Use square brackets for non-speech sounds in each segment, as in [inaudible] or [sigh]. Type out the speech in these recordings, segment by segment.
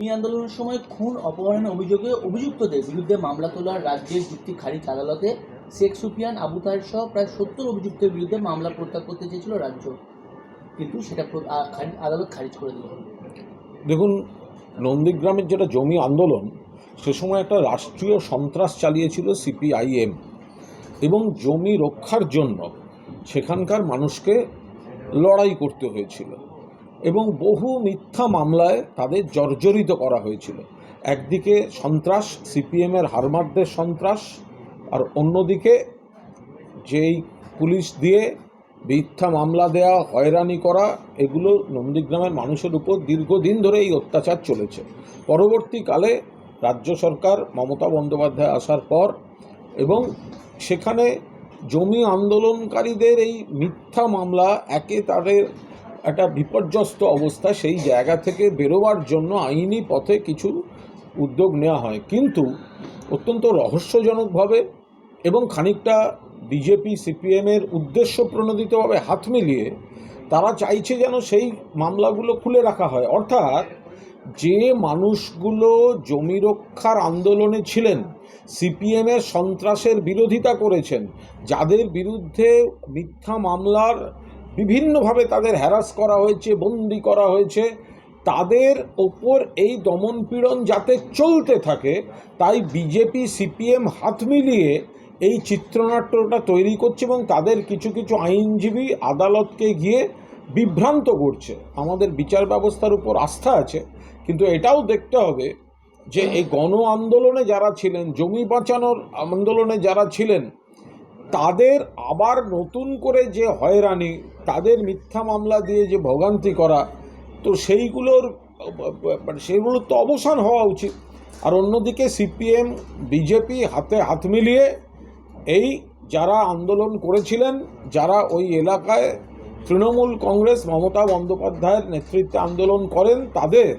এই আন্দোলনের সময় খুন অপহরণের অভিযোগে অভিযুক্তদের বিরুদ্ধে মামলা তোলার রাজ্যের যুক্তি খারিজ আদালতে শেখ সুফিয়ান, আবু তাহের সহ প্রায় সত্তর অভিযুক্তের বিরুদ্ধে মামলা প্রত্যাহার করতে চেয়েছিল রাজ্য। কিন্তু সেটা আদালত খারিজ করে দিল। দেখুন, নন্দীগ্রামের যেটা জমি আন্দোলন, সে সময় একটা রাষ্ট্রীয় সন্ত্রাস চালিয়েছিল সিপিআইএম। এবং জমি রক্ষার জন্য সেখানকার মানুষকে লড়াই করতে হয়েছিল। এবং বহু মিথ্যা মামলায় তাদের জর্জরিত করা হয়েছিল। একদিকে সন্ত্রাস, সিপিএমের হারমারদের সন্ত্রাস, আর অন্যদিকে যেই পুলিশ দিয়ে মিথ্যা মামলা দেয়া, হয়রানি করা, এগুলো নন্দীগ্রামের মানুষের উপর দীর্ঘদিন ধরে এই অত্যাচার চলেছে। পরবর্তীকালে রাজ্য সরকার মমতা বন্দ্যোপাধ্যায় আসার পর এবং সেখানে জমি আন্দোলনকারীদের এই মিথ্যা মামলা, একে তাদের একটা বিপর্যস্ত অবস্থা সেই জায়গা থেকে বেরোবার জন্য আইনি পথে কিছু উদ্যোগ নেওয়া হয়। কিন্তু অত্যন্ত রহস্যজনকভাবে এবং খানিকটা বিজেপি সিপিএমের উদ্দেশ্য প্রণোদিতভাবে হাত মিলিয়ে তারা চাইছে যেন সেই মামলাগুলো খুলে রাখা হয়। অর্থাৎ যে মানুষগুলো জমি রক্ষার আন্দোলনে ছিলেন সিপিএমের সন্ত্রাসের বিরোধিতা করেছেন, যাদের বিরুদ্ধে মিথ্যা মামলার বিভিন্নভাবে তাদের হ্যারাস করা হয়েছে, বন্দি করা হয়েছে। তাদের ওপর এই দমনপীড়ন যাতে চলতে থাকে, তাই বিজেপি সিপিএম হাত মিলিয়ে এই চিত্রনাট্যটা তৈরি করছে এবং তাদের কিছু কিছু আইনজীবী আদালতকে গিয়ে বিভ্রান্ত করছে। আমাদের বিচার ব্যবস্থার উপর আস্থা আছে, কিন্তু এটাও দেখতে হবে যে এই গণ আন্দোলনে যারা ছিলেন, জমি বাঁচানোর আন্দোলনে যারা ছিলেন তাদের আবার নতুন করে যে হয়রানি, তাদের মিথ্যা মামলা দিয়ে যে ভোগান্তি করা, তো সেইগুলোর মানে সেগুলোর তো অবসান হওয়া উচিত। আর অন্যদিকে সিপিএম, বিজেপি হাতে হাত মিলিয়ে এই যারা আন্দোলন করেছিলেন, যারা ওই এলাকায় তৃণমূল কংগ্রেস, মমতা বন্দ্যোপাধ্যায়ের নেতৃত্বে আন্দোলন করেন, তাদের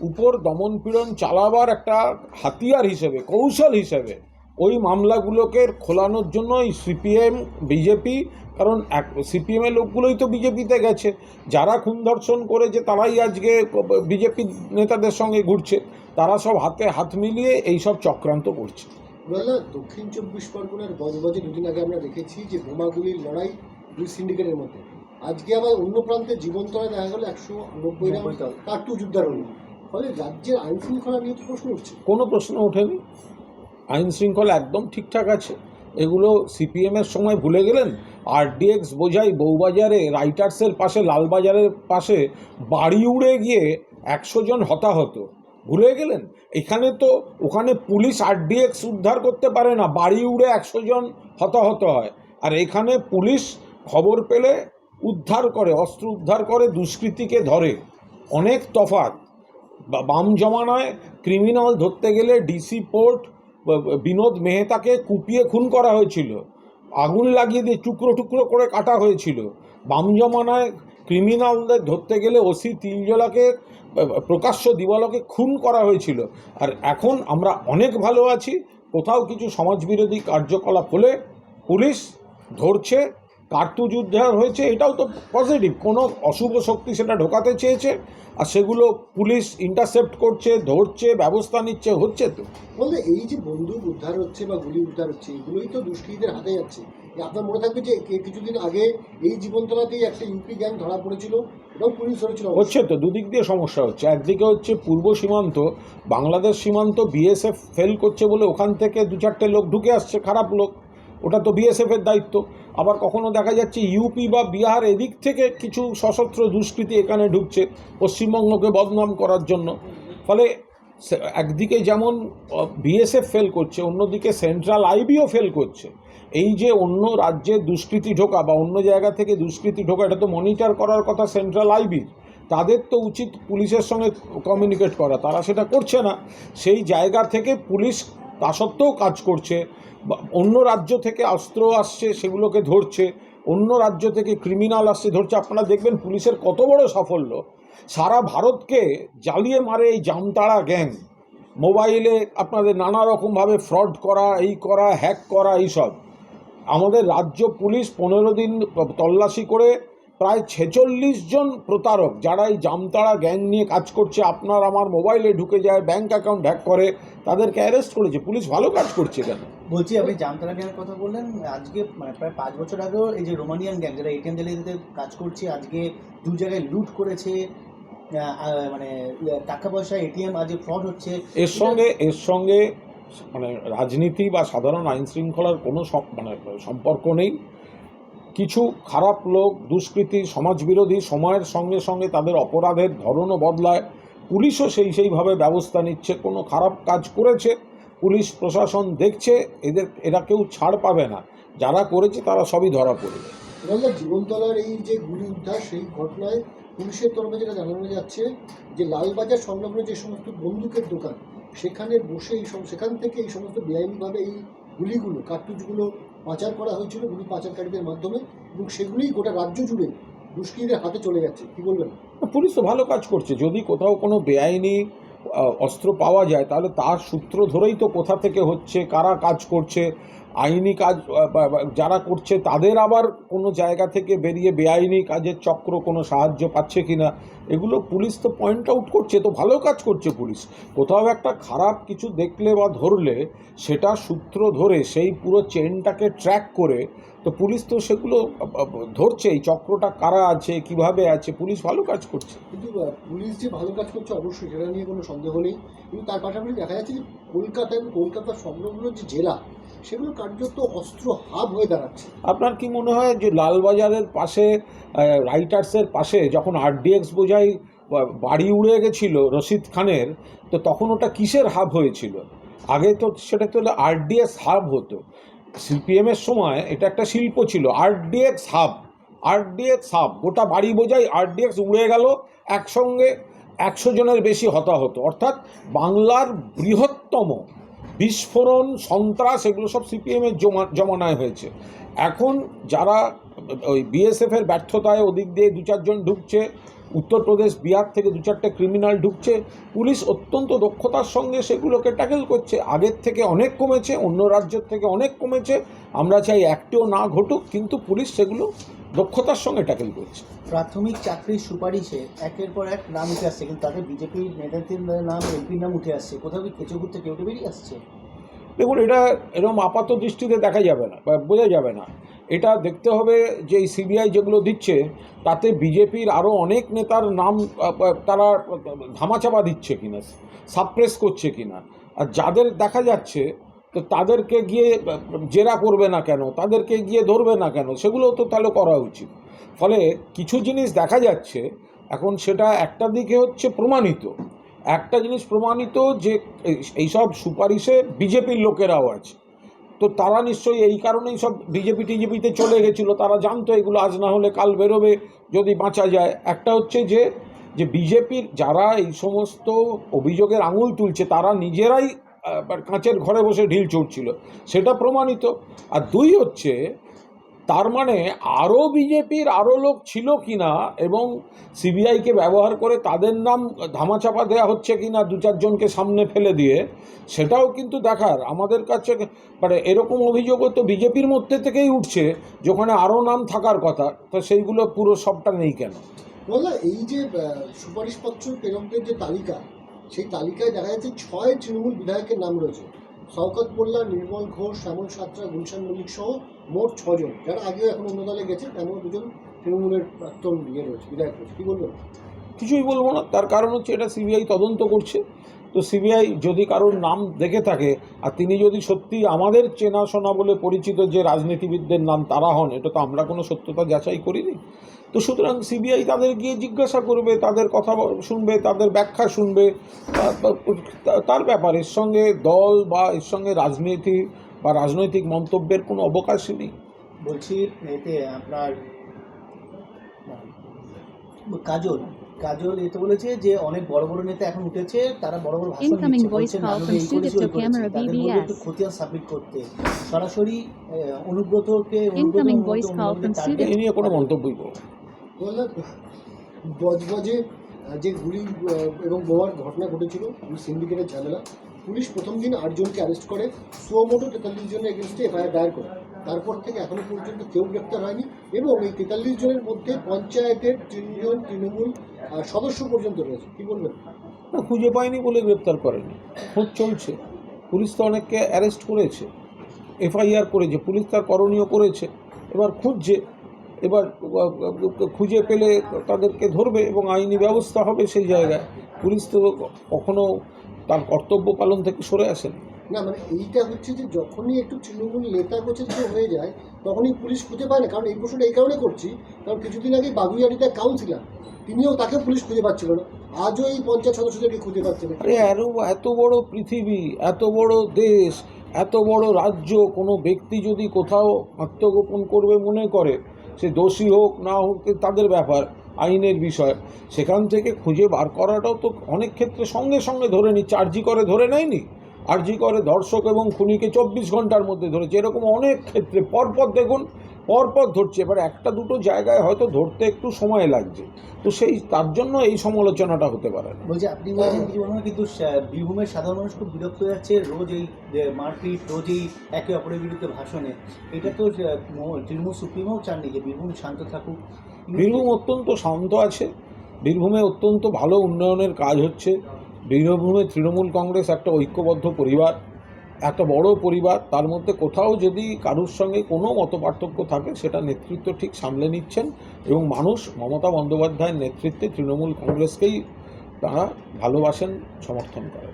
উপর দমনপীড়ন চালাবার একটা হাতিয়ার হিসেবে, কৌশল হিসেবে ওই মামলাগুলোকে খোলানোর জন্য এই সিপিএম বিজেপি কারণ এক সিপিএমের লোকগুলোই তো বিজেপিতে গেছে। যারা খুন ধর্ষণ করেছে তারাই আজকে বিজেপি নেতাদের সঙ্গে ঘুরছে। তারা সব হাতে হাত মিলিয়ে এই সব চক্রান্ত করছে। দক্ষিণ চব্বিশ পরগনার বজবজে দুদিন আগে আমরা দেখেছি যে বোমাগুলির লড়াই দুই সিন্ডিকেটের মধ্যে। আজকে আবার অন্য প্রান্তে জীবন্তরায় দেখা গেল একশো নব্বই। কার্তুজ উদ্ধার হলো ফলে রাজ্যের আইন শৃঙ্খলা নিয়ে তো প্রশ্ন উঠছে। কোনো প্রশ্ন ওঠেনি। আইন শৃঙ্খলা একদম ঠিকঠাক আছে। এগুলো সিপিএমের সময় ভুলে গেলেন? আরডিএক্স বোঝাই বউবাজারে রাইটার্সের পাশে, লালবাজারের পাশে বাড়ি উড়ে গিয়ে একশো জন হতাহত। ভুলে গেলেন? এখানে তো ওখানে পুলিশ আরডিএক্স উদ্ধার করতে পারে না। বাড়ি উড়ে একশো জন হতাহত হয়। আর এখানে পুলিশ খবর পেলে উদ্ধার করে, অস্ত্র উদ্ধার করে দুষ্কৃতীকে ধরে। অনেক তফাৎ। বা- বাম জমানায় ক্রিমিনাল ধরতে গেলে ডিসি পোর্ট বিনোদ মেহতাকে কুপিয়ে খুন করা হয়েছিল। আগুন লাগিয়ে দিয়ে টুকরো টুকরো করে কাটা হয়েছিল। বাম জমানায় ক্রিমিনালদের ধরতে গেলে ওসি ব- প্রকাশ্য দিবালকে খুন করা হয়েছিল। আর এখন আমরা অনেক ভালো আছি, কোথাও কিছু সমাজবিরোধী কার্যকলাপ হলে পুলিশ ধরছে কার্তুজ উদ্ধার হয়েছে এটাও তো পজিটিভ কোনো অশুভ শক্তি সেটা ঢোকাতে চেয়েছে আর সেগুলো পুলিশ ইন্টারসেপ্ট করছে ধরছে ব্যবস্থা নিচ্ছে হচ্ছে তো। বলতে এই যে বন্দুক উদ্ধার হচ্ছে বা গুলি উদ্ধার হচ্ছে এগুলোই তো দুষ্কৃতীদের হাতে যাচ্ছে। আপনার মনে থাকবে যে কিছুদিন আগে এই জীবনতলাতেই একটা ইউপি গ্যাং ধরা পড়েছিল এবং পুলিশ ধরেছিল হচ্ছে তো দুদিক দিয়ে সমস্যা হচ্ছে। একদিকে হচ্ছে পূর্ব সীমান্ত বাংলাদেশ সীমান্ত বিএসএফ ফেল করছে বলে ওখান থেকে দু চারটে লোক ঢুকে আসছে খারাপ লোক। ওটা তো বিএসএফের দায়িত্ব। আবার কখনো দেখা যাচ্ছে ইউপি বা বিহার এদিক থেকে কিছু সশস্ত্র দুষ্কৃতী এখানে ঢুকছে পশ্চিমবঙ্গকে বদনাম করার জন্য। ফলে একদিকে যেমন বিএসএফ ফেল করছে, অন্যদিকে সেন্ট্রাল আইবিও ফেল করছে। এই যে অন্য রাজ্যে দুষ্কৃতি ঢোকা বা অন্য জায়গা থেকে দুষ্কৃতি ঢোকা, এটা তো মনিটর করার কথা সেন্ট্রাল আইবির তাদের তো উচিত পুলিশের সঙ্গে কমিউনিকেট করা, তারা সেটা করছে না। সেই জায়গা থেকে পুলিশ তা সত্ত্বেও কাজ করছে। অন্য রাজ্য থেকে অস্ত্র আসছে, সেগুলোকে ধরছে, অন্য রাজ্য থেকে ক্রিমিনাল আসছে, ধরছে। আপনারা দেখবেন পুলিশের কত বড় সাফল্য। সারা ভারতকে জ্বালিয়ে মারে এই জামতাড়া গ্যাং মোবাইলে আপনাদের নানা রকমভাবে ফ্রড করা, এই করা হ্যাক করা, এইসব। আমাদের রাজ্য পুলিশ পনেরো দিন তল্লাশি করে প্রায় ছেচল্লিশ জন প্রতারক যারা এই জামতাড়া গ্যাং নিয়ে কাজ করছে আপনার আমার মোবাইলে ঢুকে যায় ব্যাংক অ্যাকাউন্ট হ্যাক করে তাদেরকে অ্যারেস্ট করেছে পুলিশ ভালো কাজ করছে কেন? বলছি আপনি জামতারা গ্যাংয়ের কথা বললেন আজকে মানে প্রায় পাঁচ বছর আগেও এই যে রোমানিয়ান গ্যাং যারা এটিএম জালিয়াতিতে কাজ করছে আজকে দু জায়গায় লুট করেছে মানে টাকা পয়সা এটিএম আজকে ফ্রড হচ্ছে এর সঙ্গে এর সঙ্গে মানে রাজনীতি বা সাধারণ আইন শৃঙ্খলার কোনো মানে সম্পর্ক নেই। কিছু খারাপ লোক, দুষ্কৃতী, সমাজবিরোধী, সময়ের সঙ্গে সঙ্গে তাদের অপরাধের ধরনও বদলায়। পুলিশও সেই সেইভাবে ব্যবস্থা নিচ্ছে। কোনো খারাপ কাজ করেছে? পুলিশ, প্রশাসন দেখছে, এদের, এরা কেউ ছাড় পাবে না। যারা করেছে, তারা সবই ধরা পড়বে জীবনতলার এই যে গুলি উদ্ধার, সেই ঘটনায় পুলিশের তরফে যেটা জানানো যাচ্ছে, যে লালবাজার সংলগ্ন যে সমস্ত বন্দুকের দোকান, সেখানে বসে এই সেখান থেকে এই সমস্ত বেআইনিভাবে এই গুলিগুলো, কার্তুজগুলো পাচার করা হয়েছিল গুলি পাচারকারীদের মাধ্যমে এবং সেগুলি গোটা রাজ্য জুড়ে দুষ্কৃতীদের হাতে চলে যাচ্ছে কি বলবেন? পুলিশ তো ভালো কাজ করছে। যদি কোথাও কোনো বেআইনি অস্ত্র পাওয়া যায়, তাহলে তার সূত্র ধরেই তো কোথা থেকে হচ্ছে, কারা কাজ করছে আইনি কাজ যারা করছে তাদের আবার কোনো জায়গা থেকে বেরিয়ে বেআইনি কাজের চক্র কোনো সাহায্য পাচ্ছে কিনা, এগুলো পুলিশ তো পয়েন্ট আউট করছে, তো ভালো কাজ করছে পুলিশ। কোথাও একটা খারাপ কিছু দেখলে বা ধরলে সেটা সূত্র ধরে সেই পুরো চেনটাকে ট্র্যাক করে, তো পুলিশ তো সেগুলো ধরছে এই চক্রটা কারা আছে, কীভাবে আছে, পুলিশ ভালো কাজ করছে। কিন্তু পুলিশ যে ভালো কাজ করছে অবশ্যই, সেটা নিয়ে কোনো সন্দেহ নেই। কিন্তু তার পাশাপাশি দেখা যাচ্ছে যে কলকাতা এবং কলকাতার সংলগ্ন যে জেলা সেগুলো কার্যত অস্ত্র হাব হয়ে দাঁড়াচ্ছে। আপনার কি মনে হয় যে লালবাজারের পাশে রাইটার্সের পাশে যখন আরডিএক্স বোঝাই বাড়ি উড়ে গেছিল রশিদ খানের, তো তখন ওটা কিসের হাব হয়েছিল? আগে তো সেটা তো আরডিএক্স হাব হতো। সিপিএমের সময় এটা একটা শিল্প ছিল, আরডিএক্স হাব আরডিএক্স হাব। গোটা বাড়ি বোঝাই আরডিএক্স উড়ে গেল, একসঙ্গে একশো জনের বেশি হতাহত। অর্থাৎ বাংলার বৃহত্তম বিস্ফোরণ, সন্ত্রাস, এগুলো সব সিপিএমের জমা, জমানায় হয়েছে। এখন যারা ওই বিএসএফের ব্যর্থতায় ওদিক দিয়ে দু চারজন ঢুকছে উত্তরপ্রদেশ বিহার থেকে দু চারটে ক্রিমিনাল ঢুকছে, পুলিশ অত্যন্ত দক্ষতার সঙ্গে সেগুলোকে ট্যাকেল করছে। আগের থেকে অনেক কমেছে, অন্য রাজ্যের থেকে অনেক কমেছে। আমরা চাই একটিও না ঘটুক, কিন্তু পুলিশ সেগুলো দক্ষতার সঙ্গে ট্যাকেল করছে প্রাথমিক চাকরির সুপারিশে একের পর এক নাম উঠে আসছে কিন্তু তাতে বিজেপির নেতাদের নাম এমপির নাম উঠে আসছে। কোথাও কি কেঁচো ঘুরতে কেউ বেরিয়ে আসছে? দেখুন এটা এরকম আপাত দৃষ্টিতে দেখা যাবে না বা বোঝা যাবে না। এটা দেখতে হবে যে এই সিবিআই যেগুলো দিচ্ছে তাতে বিজেপির আরও অনেক নেতার নাম তারা ধামাচাপা দিচ্ছে কিনা সাপ্রেস করছে কিনা। আর যাদের দেখা যাচ্ছে তো তাদেরকে গিয়ে জেরা করবে না কেন? তাদেরকে গিয়ে ধরবে না কেন? সেগুলো তো তাহলে করা উচিত। ফলে কিছু জিনিস দেখা যাচ্ছে, এখন সেটা একটা দিকে হচ্ছে প্রমাণিত। একটা জিনিস প্রমাণিত যে এইসব সুপারিশে বিজেপির লোকেরাও আছে। তো তারা নিশ্চয়ই এই কারণেই সব বিজেপি টিজেপিতে চলে গেছিল। তারা জানতো এগুলো আজ না হলে কাল বেরোবে, যদি বাঁচা যায়। একটা হচ্ছে যে যে বিজেপির যারা এই সমস্ত অভিযোগের আঙুল তুলছে, তারা নিজেরাই কাঁচের ঘরে বসে ঢিল ছুটছিল, সেটা প্রমাণিত। আর দুই হচ্ছে, তার মানে আরও বিজেপির আরও লোক ছিল কি না এবং সিবিআইকে ব্যবহার করে তাদের নাম ধামাচাপা দেওয়া হচ্ছে কি না দু চারজনকে সামনে ফেলে দিয়ে, সেটাও কিন্তু দেখার। আমাদের কাছে মানে এরকম অভিযোগও তো বিজেপির মধ্যে থেকেই উঠছে যেখানে আরও নাম থাকার কথা, তো সেইগুলো পুরো সবটা নেই কেন? এই যে সুপারিশপত্র প্রেরকদের যে তালিকা সেই তালিকায় দেখা যাচ্ছে ছয় তৃণমূল বিধায়কের নাম রয়েছে। শওকত মোল্লা, নির্মল ঘোষ, শ্যামল সাত্রা, গুলশান মল্লিক সহ মোট ছজন। যারা আগেও এখন অন্য দলে গেছে তেমন দুজন তৃণমূলের প্রাক্তন ইয়ে রয়েছে, বিধায়ক রয়েছে। কী বলবেন? কিছুই বলব না। তার কারণ হচ্ছে এটা সিবিআই তদন্ত করছে। তো সিবিআই যদি কারোর নাম দেখে থাকে, আর তিনি যদি সত্যি আমাদের চেনাশোনা বলে পরিচিত যে রাজনীতিবিদদের নাম তারা হন, এটা তো আমরা কোনো সত্যতা যাচাই করিনি। তো সুতরাং সিবিআই তাদের গিয়ে জিজ্ঞাসা করবে তাদের কথা শুনবে তাদের ব্যাখ্যা শুনবে। তার ব্যাপার এর সঙ্গে দল বা এর সঙ্গে রাজনীতি বা রাজনৈতিক মন্তব্যের কোনো অবকাশই নেই। বলছি এতে আপনার কাজল কাজল এতে বলেছে যে অনেক বড় বড় নেতা এখন উঠেছে তারা বড় বড় ভাষণ দিচ্ছে তাদের একটু খতিয়ান সাবমিট করতে। সরাসরি অনুব্রতকে অনুব্রত এই নিয়ে কোনো মন্তব্যই করব বজবজে যে গুলি এবং বোমার ঘটনা ঘটেছিল সিন্ডিকেটের ঝামেলা। পুলিশ প্রথম দিন আটজনকে অ্যারেস্ট করে, সুমোটো তেতাল্লিশ জনের এগেনস্টে এফআইআর দায়ের করে। তারপর থেকে এখনও পর্যন্ত কেউ গ্রেপ্তার হয়নি এবং এই তেতাল্লিশ জনের মধ্যে পঞ্চায়েতের তিনজন তৃণমূল সদস্য পর্যন্ত রয়েছে। কী বলবেন? না, খুঁজে পায়নি বলে গ্রেপ্তার করেনি। খোঁজ চলছে। পুলিশ তো অনেককে অ্যারেস্ট করেছে। এফআইআর করেছে। পুলিশ তার করণীয় করেছে। এবার খুঁজছে। এবার খুঁজে পেলে তাদেরকে ধরবে এবং আইনি ব্যবস্থা হবে সেই জায়গায়। পুলিশ তো কখনো তার কর্তব্য পালন থেকে সরে আসেনি। না মানে এইটা হচ্ছে যে যখনই একটু তৃণমূল নেতা গোছের হয়ে যায় তখনই পুলিশ খুঁজে পায় না। কারণ এই প্রশ্নটা এই কারণে করছি কারণ কিছুদিন আগে বাগুইয়ারিতে কাউন্সিলার তিনিও তাকে পুলিশ খুঁজে পাচ্ছিল না। আজও এই পঞ্চায়েত সদস্যদেরকে খুঁজে পাচ্ছে না। আরে আরও এত বড় পৃথিবী এত বড় দেশ এত বড় রাজ্য কোনো ব্যক্তি যদি কোথাও আত্মগোপন করবে মনে করে সে দোষী হোক না হোক তাদের ব্যাপার, আইনের বিষয়। সেখান থেকে খুঁজে বার করাটাও তো অনেক ক্ষেত্রে সঙ্গে সঙ্গে ধরে নিচ্ছে, আর্জি করে ধরে নেয়নি। আর্জি করে ধর্ষক এবং খুনিকে চব্বিশ ঘণ্টার মধ্যে ধরেছে। এরকম অনেক ক্ষেত্রে, পরপর দেখুন পরপর ধরছে। এবার একটা দুটো জায়গায় হয়তো ধরতে একটু সময় লাগছে। তো সেই তার জন্য এই সমালোচনাটা হতে পারে বলছি আপনি বলছেন কিন্তু বীরভূমের সাধারণ মানুষ খুব বিরক্ত হয়ে যাচ্ছে রোজ এই মারপিট রোজ এই একে অপরের বিরুদ্ধে ভাষণে। এটা তো তৃণমূল সুপ্রিমোও চাননি যে বীরভূম শান্ত থাকুক। বীরভূম অত্যন্ত শান্ত আছে। বীরভূমে অত্যন্ত ভালো উন্নয়নের কাজ হচ্ছে। বীরভূমে তৃণমূল কংগ্রেস একটা ঐক্যবদ্ধ পরিবার। একটা বড় পরিবার, তার মধ্যে কোথাও যদি কারুর সঙ্গে কোনো মতপার্থক্য থাকে, সেটা নেতৃত্ব ঠিক সামলে নিচ্ছেন এবং মানুষ মমতা বন্দ্যোপাধ্যায়ের নেতৃত্বে তৃণমূল কংগ্রেসকেই তারা ভালোবাসেন, সমর্থন করেন।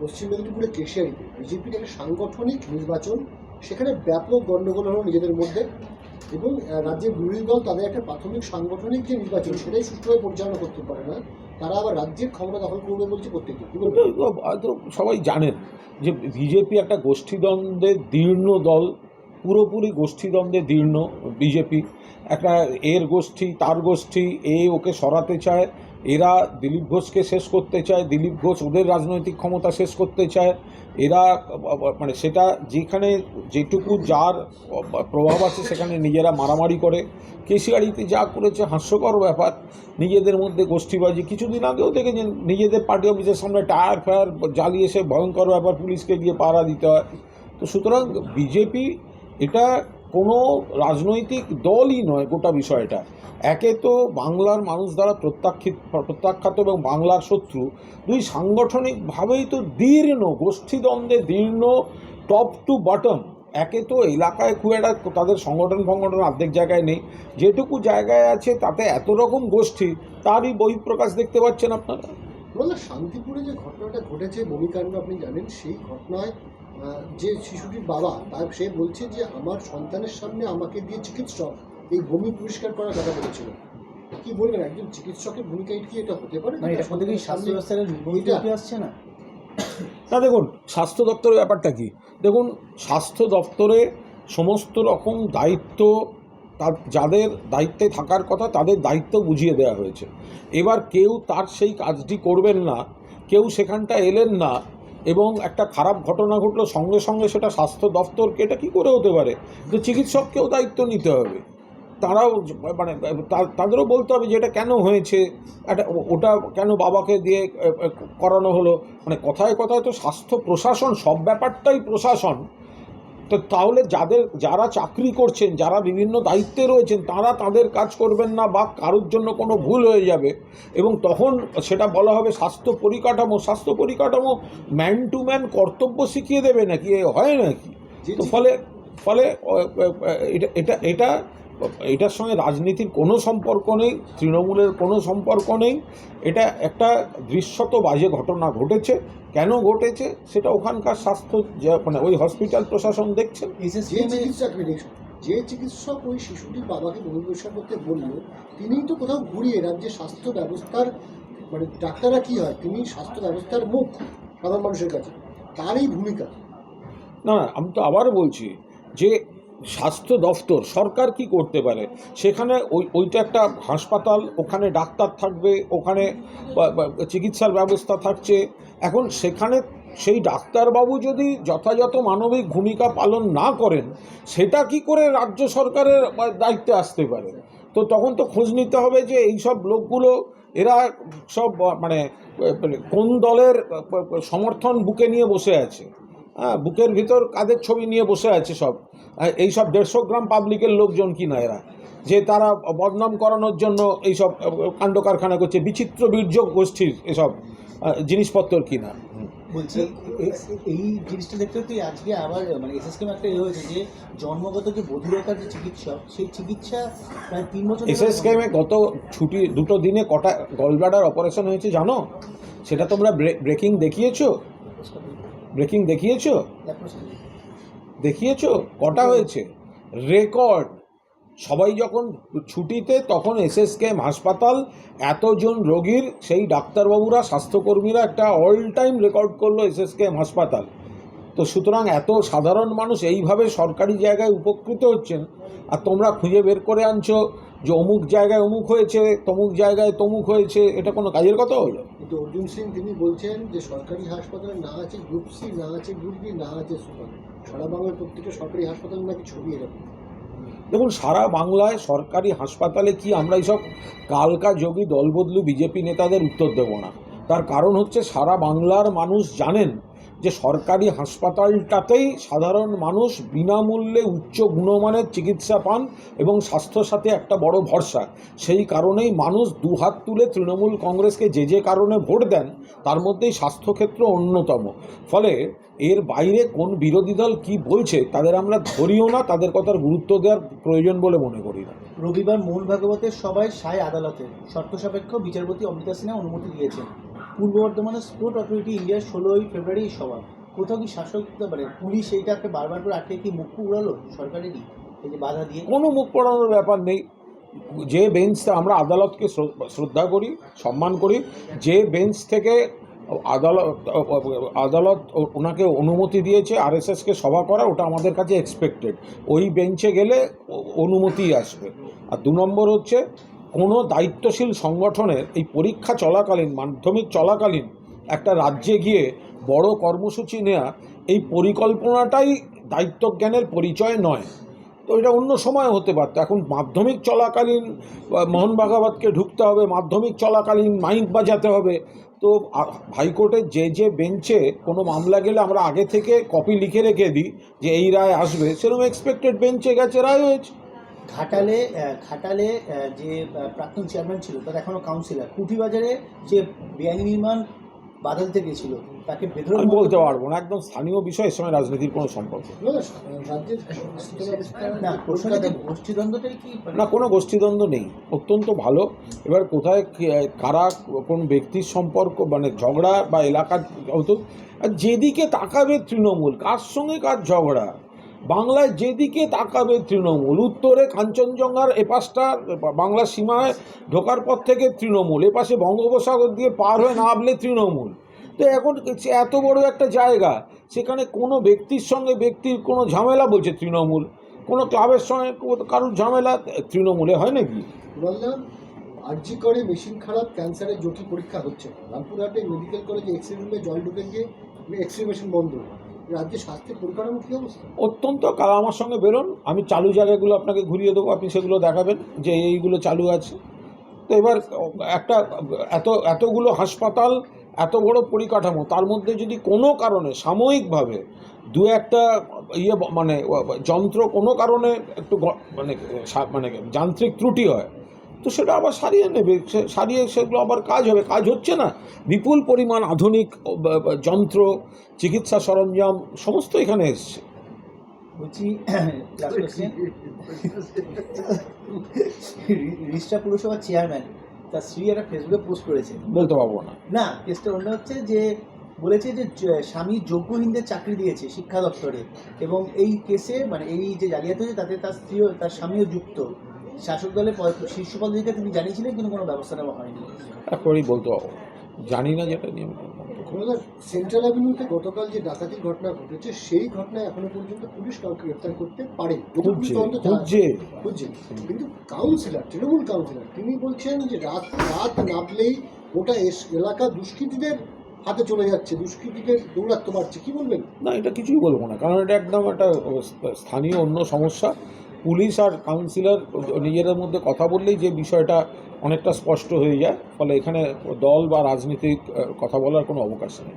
পশ্চিম মেদিনীপুরে কেশিয়ারিতে বিজেপির একটা সাংগঠনিক নির্বাচন, সেখানে ব্যাপক গণ্ডগোল হলো নিজেদের মধ্যে এবং রাজ্যের বিরোধী দল তাদের একটা প্রাথমিক সাংগঠনিক যে নির্বাচন, সেটাই সুষ্ঠুভাবে পরিচালনা করতে পারে না তারা আবার রাজ্যের ক্ষমতা দখল করবে বলছে প্রত্যেকে হয়তো সবাই জানেন যে বিজেপি একটা গোষ্ঠীদ্বন্দ্বের দীর্ণ দল, পুরোপুরি গোষ্ঠীদ্বন্দ্বে দীর্ণ বিজেপি। একটা এর গোষ্ঠী, তার গোষ্ঠী, এ ওকে সরাতে চায় এরা দিলীপ ঘোষকে শেষ করতে চায়, দিলীপ ঘোষ ওদের রাজনৈতিক ক্ষমতা শেষ করতে চায়। এরা মানে সেটা যেখানে যেটুকু যার প্রভাব আছে সেখানে নিজেরা মারামারি করে। কেশিয়াড়িতে যা করেছে হাস্যকর ব্যাপার, নিজেদের মধ্যে গোষ্ঠীবাজি। কিছুদিন আগেও দেখেছেন, নিজেদের পার্টি অফিসের সামনে টায়ার ফায়ার জ্বালিয়ে সে ভয়ঙ্কর ব্যাপার পুলিশকে গিয়ে পাহারা দিতে হয়। তো সুতরাং বিজেপি এটা কোনো রাজনৈতিক দলই নয় গোটা বিষয়টা। একে তো বাংলার মানুষ দ্বারা প্রত্যাখ্যিত প্রত্যাখ্যাত এবং বাংলার শত্রু। দুই সাংগঠনিকভাবেই তো দীর্ণ, গোষ্ঠীদ্বন্দ্বে দীর্ণ টপ টু বটম একে তো এলাকায় খুব একটা তাদের সংগঠন ফংগঠন অর্ধেক জায়গায় নেই। যেটুকু জায়গায় আছে তাতে এত রকম গোষ্ঠী, তারই বহিঃপ্রকাশ দেখতে পাচ্ছেন আপনারা। বলল শান্তিপুরে যে ঘটনাটা ঘটেছে বমিকাণ্ড আপনি জানেন সেই ঘটনায় যে শিশুটির বাবা তার সে বলছে যে আমার সন্তানের সামনে আমাকে দিয়ে চিকিৎসক এই বমি পরিষ্কার করার কথা বলেছিল। কি বলবেন? একজন চিকিৎসকের ভূমিকা কি এটা হতে পারে? মানে স্বাস্থ্য ব্যবস্থার আসছে না? না দেখুন স্বাস্থ্য দপ্তরের ব্যাপারটা কি? দেখুন স্বাস্থ্য দপ্তরে সমস্ত রকম দায়িত্ব তার, যাদের দায়িত্বে থাকার কথা তাদের দায়িত্ব বুঝিয়ে দেওয়া হয়েছে। এবার কেউ তার সেই কাজটি করবেন না, কেউ সেখানটা এলেন না, এবং একটা খারাপ ঘটনা ঘটলো, সঙ্গে সঙ্গে সেটা স্বাস্থ্য দপ্তরকে, এটা কী করে হতে পারে? তো চিকিৎসককেও দায়িত্ব নিতে হবে। তারাও মানে তাদেরও বলতে হবে যে এটা কেন হয়েছে? একটা, ওটা কেন বাবাকে দিয়ে করানো হলো? মানে কথায় কথায় তো স্বাস্থ্য প্রশাসন, সব ব্যাপারটাই প্রশাসন তো তাহলে যাদের যারা চাকরি করছেন যারা বিভিন্ন দায়িত্বে রয়েছেন তারা তাদের কাজ করবেন না বা কারোর জন্য কোনো ভুল হয়ে যাবে। এবং তখন সেটা বলা হবে স্বাস্থ্য পরিকাঠামো। স্বাস্থ্য পরিকাঠামো ম্যান টু ম্যান কর্তব্য শিখিয়ে দেবে নাকি? হয় নাকি? তো ফলে ফলে এটা এটা এটা এটার সঙ্গে রাজনীতির কোনো সম্পর্ক নেই তৃণমূলের কোনো সম্পর্ক নেই। এটা একটা দৃশ্যত বাজে ঘটনা ঘটেছে। কেন ঘটেছে? সেটা ওখানকার স্বাস্থ্য যে- মানে ওই হসপিটাল প্রশাসন দেখছেন যে চিকিৎসক যে চিকিৎসক ওই শিশুটির বাবাকে পরিষ্কার করতে বলল তিনিই তো কোথাও ঘুরিয়ে রাজ্যের স্বাস্থ্য ব্যবস্থার মানে ডাক্তাররা কি হয়? তিনি স্বাস্থ্য ব্যবস্থার মুখ সাধারণ মানুষের কাছে। তারই ভূমিকা। না না, আমি তো আবার বলছি যে স্বাস্থ্য দফতর, সরকার কি করতে পারে? সেখানে ওই, ওইটা একটা হাসপাতাল, ওখানে ডাক্তার থাকবে, ওখানে চিকিৎসার ব্যবস্থা থাকছে। এখন সেখানে সেই ডাক্তারবাবু যদি যথাযথ মানবিক ভূমিকা পালন না করেন, সেটা কি করে রাজ্য সরকারের দায়িত্বে আসতে পারে? তো তখন তো খোঁজ নিতে হবে যে এই সব লোকগুলো, এরা সব মানে কোন দলের সমর্থন বুকে নিয়ে বসে আছে? হ্যাঁ বুকের ভিতর কাদের ছবি নিয়ে বসে আছে সব? আহ, এইসব দেড়শো গ্রাম পাবলিকের লোকজন কিনা এরা? যে তারা বদনাম করানোর জন্য এইসব কাণ্ড কারখানা করছে বিচিত্র বীর্য গোষ্ঠীর এসব জিনিসপত্র কিনা? বলছি এই- এই জিনিসটা দেখতে দেখতে আজকে আবার মানে এসএসকেম একটা এ হয়েছে যে জন্মগত যে বধিরতার যে চিকিৎসক সেই চিকিৎসা প্রায় তিন বছর এসএসকেমে গত ছুটি দুটো দিনে কটা গলব্লাডার অপারেশন হয়েছে জানো? সেটা তোমরা ব্রেকিং দেখিয়েছো? ব্রেকিং দেখিয়েছো? দেখিয়েছো? কটা হয়েছে? রেকর্ড। সবাই যখন ছুটিতে তখন এসএসকেএম হাসপাতাল এতজন রোগীর সেই ডাক্তারবাবুরা স্বাস্থ্যকর্মীরা একটা অল টাইম রেকর্ড করল এসএসকেএম হাসপাতাল। তো সুতরাং এত সাধারণ মানুষ এইভাবে সরকারি জায়গায় উপকৃত হচ্ছেন আর তোমরা খুঁজে বের করে আনছো যে অমুক জায়গায় অমুক হয়েছে তমুক জায়গায় তমুক হয়েছে এটা কোনো কাজের কথা হলো? কিন্তু অর্জুন সিং তিনি বলছেন যে সরকারি হাসপাতালে না আছে গ্রুপ সি না আছে গ্রুপ বি না আছে সুপার। সারা প্রত্যেকটা সরকারি হাসপাতাল নাকি ছবি এরকম। দেখুন, সারা বাংলায় সরকারি হাসপাতালে কি আমরা এইসব কালকা যোগী দলবদলু বিজেপি নেতাদের উত্তর দেব না? তার কারণ হচ্ছে সারা বাংলার মানুষ জানেন যে সরকারি হাসপাতালটাতেই সাধারণ মানুষ বিনামূল্যে উচ্চ গুণমানের চিকিৎসা পান এবং স্বাস্থ্যসাথী একটা বড় ভরসা। সেই কারণেই মানুষ দুহাত তুলে তৃণমূল কংগ্রেসকে যে যে কারণে ভোট দেন, তার মধ্যেই স্বাস্থ্যক্ষেত্র অন্যতম। ফলে এর বাইরে কোন বিরোধী দল কি বলছে, তাদের আমরা ধরিও না, তাদের কথার গুরুত্ব দেওয়ার প্রয়োজন বলে মনে করি না। রবিবার মূল ভাগবতের সবাই সায় আদালতে শর্ত সাপেক্ষ বিচারপতি অমৃতা সিনহা অনুমতি দিয়েছেন। পূর্ব বর্ধমানের স্পোর্ট অথরিটি ইন্ডিয়ার ষোলোই ফেব্রুয়ারি সভা কোথাও কি শাসক মানে পুলিশ এইটাকে বারবার করে আটকে কি মুখ উড়ালো? সরকারেরই এই যে বাধা দিয়ে? কোনো মুখ পড়ানোর ব্যাপার নেই। যে বেঞ্চ আমরা আদালতকে শ্রদ্ধা করি, সম্মান করি, যে বেঞ্চ থেকে আদালত আদালত ওনাকে অনুমতি দিয়েছে আর আরএসএসকে সভা করা, ওটা আমাদের কাছে এক্সপেক্টেড ওই বেঞ্চে গেলে অনুমতি আসবে। আর দু নম্বর হচ্ছে কোনো দায়িত্বশীল সংগঠনের এই পরীক্ষা চলাকালীন, মাধ্যমিক চলাকালীন একটা রাজ্যে গিয়ে বড় কর্মসূচি নেওয়া এই পরিকল্পনাটাই দায়িত্বজ্ঞানের পরিচয় নয়। তো এটা অন্য সময় হতে পারতো। এখন মাধ্যমিক চলাকালীন মোহন ভাগাবতকে ঢুকতে হবে, মাধ্যমিক চলাকালীন মাইক বাজাতে হবে। তো হাইকোর্টের যে যে বেঞ্চে কোনো মামলা গেলে আমরা আগে থেকে কপি লিখে রেখে দিই যে এই রায় আসবে, সেরকম এক্সপেক্টেড বেঞ্চে গেছে, রায় হয়েছে। ঘাটালে ঘাটালে যে প্রাক্তন চেয়ারম্যান ছিল তার এখনও কাউন্সিলর কুঠিবাজারে যে বেআইনি নির্মাণ বাধা দিতে গেছিল তাকে বেধরক আমি বলতে পারব না একদম স্থানীয় বিষয়ের সঙ্গে রাজনীতির কোনো সম্পর্ক। না, গোষ্ঠীদ্বন্দ্বটাই কি? না কোনো গোষ্ঠীদ্বন্দ্ব নেই অত্যন্ত ভালো। এবার কোথায় কারা কোন ব্যক্তির সম্পর্ক মানে ঝগড়া বা এলাকার হতো আর যেদিকে তাকাবে তৃণমূল কার সঙ্গে কার ঝগড়া? বাংলায় যেদিকে তাকাবে তৃণমূল, উত্তরে কাঞ্চনজঙ্ঘার এপাশটা, বাংলার সীমায় ঢোকার পর থেকে তৃণমূল, এপাশে বঙ্গোপসাগর দিয়ে পার হয়ে নামলে তৃণমূল। তো এখন এত বড় একটা জায়গা, সেখানে কোনো ব্যক্তির সঙ্গে ব্যক্তির কোনো ঝামেলা বলছে তৃণমূল? কোনো ক্লাবের সঙ্গে কারোর ঝামেলা তৃণমূলে হয় নাকি? আরজি করে মেশিন খারাপ, ক্যান্সারের জটিল পরীক্ষা হচ্ছে। না। রামপুরহাটে মেডিকেল কলেজে এক্স রে রুমে জল ঢুকে গিয়ে এক্স রে মেশিন বন্ধ। রাজ্যে স্বাস্থ্যের পরিকাঠামো অত্যন্ত কাল আমার সঙ্গে বেরোন, আমি চালু জায়গাগুলো আপনাকে ঘুরিয়ে দেবো, আপনি সেগুলো দেখাবেন যে এইগুলো চালু আছে। তো এবার একটা এত, এতগুলো হাসপাতাল, এত বড় পরিকাঠামো, তার মধ্যে যদি কোনো কারণে, সাময়িকভাবে দু একটা ইয়ে মানে যন্ত্র কোনো কারণে একটু মানে মানে যান্ত্রিক ত্রুটি হয় তো সেটা আবার সারিয়ে নেবে সারিয়ে সেগুলো আবার কাজ হবে। কাজ হচ্ছে না। বিপুল পরিমাণ আধুনিক যন্ত্র চিকিৎসা সরঞ্জাম সমস্ত এখানে এসছে। বলছি রিষ্টা পুরসভার চেয়ারম্যান তার স্ত্রী একটা ফেসবুকে পোস্ট করেছে। বলতে পারব না। না কেসটা অন্য হচ্ছে যে বলেছে যে স্বামী যোগ্যহীনদের চাকরি দিয়েছে শিক্ষা দপ্তরে এবং এই কেসে মানে এই যে জালিয়াতি হয়েছে তাতে তার স্ত্রীও তার স্বামীও যুক্ত। শাসক দলের শীর্ষ পদে তিনি জানিয়েছিলেন কিন্তু কোনো ব্যবস্থা নেওয়া হয়নি। একেবারেই বলতে না। জানি না যেটা নিয়ে। সেন্ট্রাল অ্যাভিনিউতে গতকাল যে ডাকাতির ঘটনা ঘটেছে সেই ঘটনায় এখনও পর্যন্ত পুলিশ কাউকে গ্রেপ্তার করতে পারে খুঁজছে কিন্তু কাউন্সিলর তৃণমূল কাউন্সিলর তিনি বলছেন যে রাত রাত নামলেই গোটা এস- এলাকা দুষ্কৃতীদের হাতে চলে যাচ্ছে দুষ্কৃতীদের দৌরাত্ম বাড়ছে। কি বলবেন? না এটা কিছুই বলব না কারণ এটা একদম একটা স্থানীয় অন্য সমস্যা। পুলিশ আর কাউন্সিলর নিজেদের মধ্যে কথা বললেই যে বিষয়টা অনেকটা স্পষ্ট হয়ে যায় ফলে এখানে দল বা রাজনীতিক কথা বলার কোনো অবকাশ নেই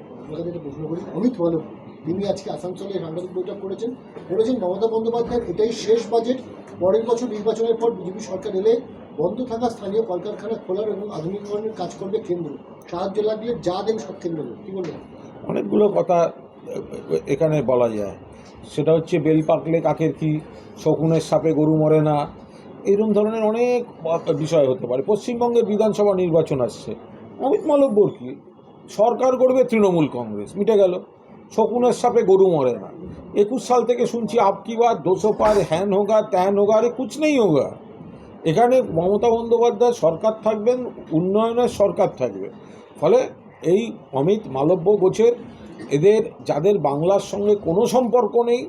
অমিত মালব্য তিনি আজকে আসানসোলে সাংবাদিক বৈঠক করেছেন বলেছেন মমতা বন্দ্যোপাধ্যায়ের এটাই শেষ বাজেট পরের বছর নির্বাচনের পর বিজেপি সরকার এলে বন্ধ থাকা স্থানীয় কলকারখানা খোলার এবং আধুনিকরণের কাজ করবে কেন্দ্র সাহায্য লাগলে যা দেন সব কেন্দ্র। কি বলবেন অনেকগুলো কথা এখানে বলা যায় সেটা হচ্ছে বেল পাকলে কাকের কি, শকুনের সাপে গরু মরে না এরকম ধরনের অনেক বিষয় হতে পারে। পশ্চিমবঙ্গের বিধানসভা নির্বাচন আসছে। অমিত মালব্যর কি? সরকার করবে তৃণমূল কংগ্রেস, মিটে গেল। শকুনের সাপে গরু মরে না। একুশ সাল থেকে শুনছি আপকি বার দোষো পার, হ্যান হোগা, ত্যান হোগা, আরে কুছ নেই হোগা। এখানে মমতা বন্দ্যোপাধ্যায় সরকার থাকবেন, উন্নয়নের সরকার থাকবে। ফলে এই অমিত মালব্য গোছের এদের, যাদের বাংলার সঙ্গে কোনো সম্পর্ক নেই,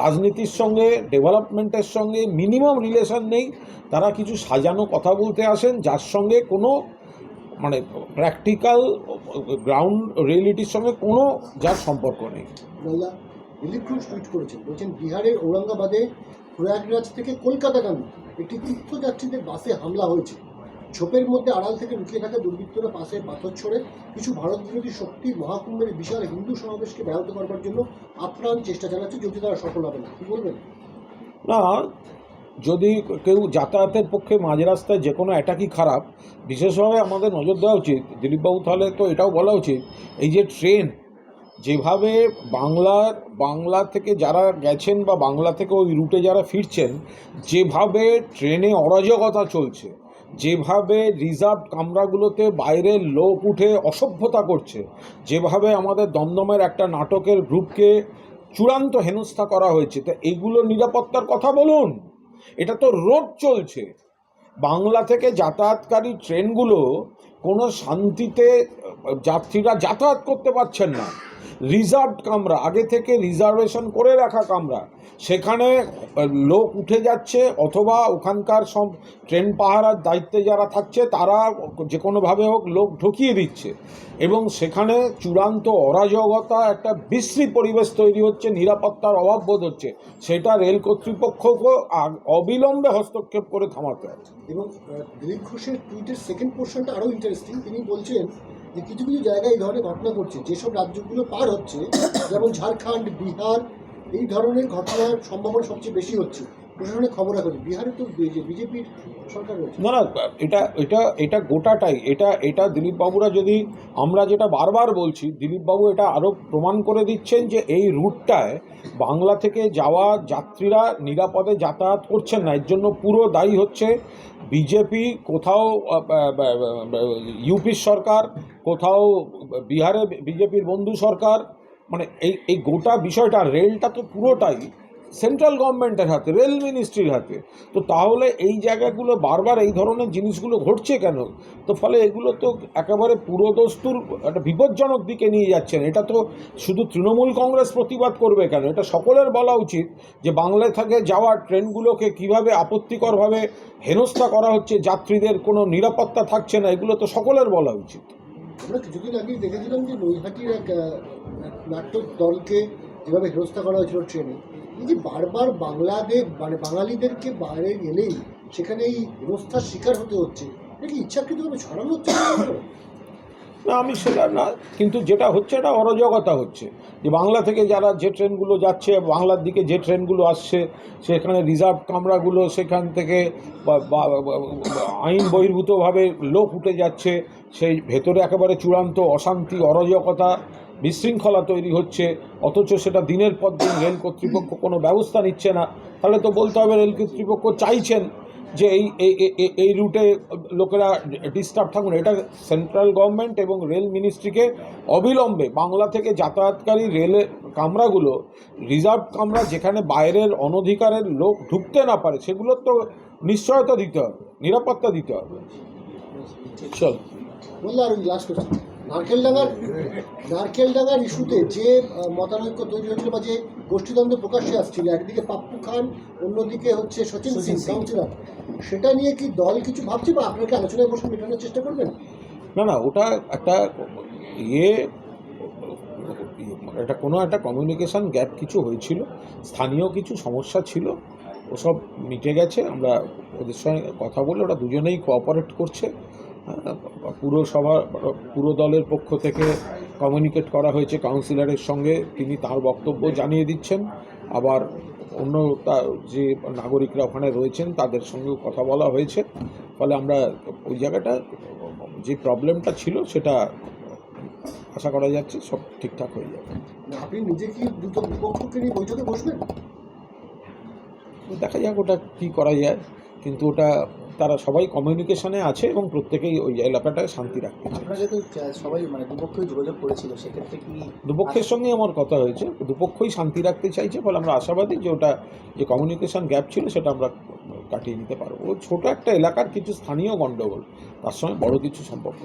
রাজনীতির সঙ্গে ডেভেলপমেন্টের সঙ্গে মিনিমাম রিলেশন নেই, তারা কিছু সাজানো কথা বলতে আসেন, যার সঙ্গে কোনো মানে প্র্যাকটিক্যাল গ্রাউন্ড রিয়েলিটির সঙ্গে কোনো যার সম্পর্ক নেই। ঘোষ টুইট করেছেন, বলছেন, বিহারের ঔরঙ্গাবাদে প্রয়াগরাজ থেকে কলকাতাগামী একটি তীর্থযাত্রীদের বাসে হামলা হয়েছে। ঝোপের মধ্যে আড়াল থেকে লুকিয়ে থাকা দুর্বৃত্তরা পাশে পাথর ছড়ে কিছু ভারত বিরোধী শক্তি মহাকুম্ভের বিশাল হিন্দু সমাবেশকে ব্যাহত করবার জন্য আপ্রাণ চেষ্টা চালাচ্ছে যদি তারা সফল হবে না। কি বলবেন? না, যদি কেউ যাতায়াতের পক্ষে মাঝ রাস্তায় যে কোনো অ্যাটাকই খারাপ, বিশেষভাবে আমাদের নজর দেওয়া উচিত। দিলীপবাবু তাহলে তো এটাও বলা উচিত, এই যে ট্রেন যেভাবে বাংলার, বাংলা থেকে যারা গেছেন বা বাংলা থেকে ওই রুটে যারা ফিরছেন, যেভাবে ট্রেনে অরাজকতা চলছে যেভাবে রিজার্ভ কামরাগুলোতে বাইরের লোক উঠে অসভ্যতা করছে, যেভাবে আমাদের দমদমের একটা নাটকের গ্রুপকে চূড়ান্ত হেনস্থা করা হয়েছে, তা এইগুলো নিরাপত্তার কথা বলুন। এটা তো রোড চলছে। বাংলা থেকে যাতায়াতকারী ট্রেনগুলো কোনো শান্তিতে, যাত্রীরা যাতায়াত করতে পারছেন না। রিজার্ভ কামরা, আগে থেকে রিজার্ভেশন করে রাখা কামরা। সেখানে লোক উঠে যাচ্ছে অথবা ওখানকার সব ট্রেন পাহারার দায়িত্বে যারা থাকছে, তারা যে কোনোভাবে হোক লোক ঢুকিয়ে দিচ্ছে। এবং সেখানে চূড়ান্ত অরাজকতা, একটা বিশ্রী পরিবেশ তৈরি হচ্ছে, নিরাপত্তার অভাব বোধ হচ্ছে। সেটা রেল কর্তৃপক্ষকে অবিলম্বে হস্তক্ষেপ করে থামাতে হবে। এবং দিলীপ ঘোষের টুইটের সেকেন্ড পোর্শনটা আরও ইন্টারেস্টিং তিনি বলছেন যে কিছু কিছু জায়গায় এই ধরনের ঘটনা ঘটছে, যেসব রাজ্যগুলো পার হচ্ছে, [coughs] যেমন ঝাড়খণ্ড, বিহার এই ধরনের ঘটনার সম্ভাবনা সবচেয়ে বেশি হচ্ছে প্রশাসনের খবর হচ্ছে। বিহারে তো বিজেপির সরকার না না, এটা এটা এটা গোটাটাই, এটা এটা দিলীপবাবুরা যদি আমরা যেটা বারবার বলছি, দিলীপবাবু এটা আরও প্রমাণ করে দিচ্ছেন যে এই রুটটায় বাংলা থেকে যাওয়া যাত্রীরা নিরাপদে যাতায়াত করছেন না এর জন্য পুরো দায়ী হচ্ছে বিজেপি, কোথাও ইউপির সরকার, কোথাও বিহারে বিজেপির বন্ধু সরকার মানে এই এই গোটা বিষয়টা, রেলটা তো পুরোটাই সেন্ট্রাল গভর্নমেন্টের হাতে রেল মিনিস্ট্রির হাতে। তো তাহলে এই জায়গাগুলো বারবার এই ধরনের জিনিসগুলো ঘটছে কেন? তো ফলে এগুলো তো একেবারে পুরোদস্তুর, একটা বিপজ্জনক দিকে নিয়ে যাচ্ছেন। এটা তো শুধু তৃণমূল কংগ্রেস প্রতিবাদ করবে কেন? এটা সকলের বলা উচিত যে বাংলায় থেকে যাওয়া ট্রেনগুলোকে কীভাবে আপত্তিকরভাবে হেনস্থা করা হচ্ছে, যাত্রীদের কোনো নিরাপত্তা থাকছে না, এগুলো তো সকলের বলা উচিত। আমরা কিছুদিন আগেই দেখেছিলাম যে নৈহাটির এক নাট্য দলকে যেভাবে হেরস্থা করা হয়েছিল ট্রেনে। এই যে বারবার বাংলাদেশ মানে বাঙালিদেরকে বাইরে গেলেই সেখানে এই হেনস্থার শিকার হতে হচ্ছে, এটা কি ইচ্ছাকৃতভাবে ছড়ানো হচ্ছে? না, আমি সেটা না, কিন্তু যেটা হচ্ছে এটা অরাজকতা হচ্ছে। যে বাংলা থেকে যারা যে ট্রেনগুলো যাচ্ছে, বাংলার দিকে যে ট্রেনগুলো আসছে, সেখানে রিজার্ভ কামরাগুলো সেখান থেকে আইন বহির্ভূতভাবে লোক উঠে যাচ্ছে, সেই ভেতরে একেবারে চূড়ান্ত অশান্তি, অরাজকতা, বিশৃঙ্খলা তৈরি হচ্ছে, অথচ সেটা দিনের পর দিন রেল কর্তৃপক্ষ কোনো ব্যবস্থা নিচ্ছে না। তাহলে তো বলতে হবে রেল কর্তৃপক্ষ চাইছেন যে এই এই রুটে লোকেরা ডিস্টার্ব থাকুন এটা সেন্ট্রাল গভর্নমেন্ট এবং রেল মিনিস্ট্রিকে অবিলম্বে বাংলা থেকে যাতায়াতকারী রেলের কামরাগুলো রিজার্ভ কামরা যেখানে বাইরের অনধিকারের লোক ঢুকতে না পারে সেগুলোর তো নিশ্চয়তা দিতে হবে, নিরাপত্তা দিতে হবে। চল। লাস্ট কোশ্চেন নারকেলডাঙ্গার নারকেলডাঙ্গার ইস্যুতে যে মতানৈক্য তৈরি হয়েছিল বা যে গোষ্ঠীদ্বন্দ্ব প্রকাশ্যে আসছিল। একদিকে পাপ্পু খান অন্যদিকে হচ্ছে সচিন সিং কাউন্সিলর। সেটা নিয়ে কি দল কিছু ভাবছে বা আপনাকে আলোচনায় বসে মেটানোর চেষ্টা করবেন? না না ওটা একটা ইয়ে একটা কোনো একটা কমিউনিকেশান গ্যাপ কিছু হয়েছিল স্থানীয় কিছু সমস্যা ছিল ওসব মিটে গেছে আমরা ওদের সঙ্গে কথা বলে ওরা দুজনেই কোঅপারেট করছে। পুরসভা পুরো দলের পক্ষ থেকে কমিউনিকেট করা হয়েছে কাউন্সিলরের সঙ্গে। তিনি তার বক্তব্য জানিয়ে দিচ্ছেন। আবার অন্য যে নাগরিকরা ওখানে রয়েছেন তাদের সঙ্গেও কথা বলা হয়েছে। ফলে আমরা ওই জায়গাটা যে প্রবলেমটা ছিল সেটা আশা করা যাচ্ছে সব ঠিকঠাক হয়ে যাবে। আপনি নিজে কি দুটো বিপক্ষকে নিয়ে বৈঠকে বসবেন? দেখা যাক ওটা কী করা যায়। কিন্তু ওটা তারা সবাই কমিউনিকেশনে আছে এবং প্রত্যেকেই ওই এলাকাটায় শান্তি রাখতে তো সবাই মানে দুপক্ষই যোগাযোগ করেছিল সেক্ষেত্রে কি দুপক্ষের সঙ্গে আমার কথা হয়েছে। দুপক্ষই শান্তি রাখতে চাইছে ফলে আমরা আশাবাদী যে ওটা যে কমিউনিকেশন গ্যাপ ছিল সেটা আমরা কাটিয়ে নিতে পারব। ও ছোটো একটা এলাকার কিছু স্থানীয় গণ্ডগোল তার সঙ্গে বড় কিছু সম্পর্ক।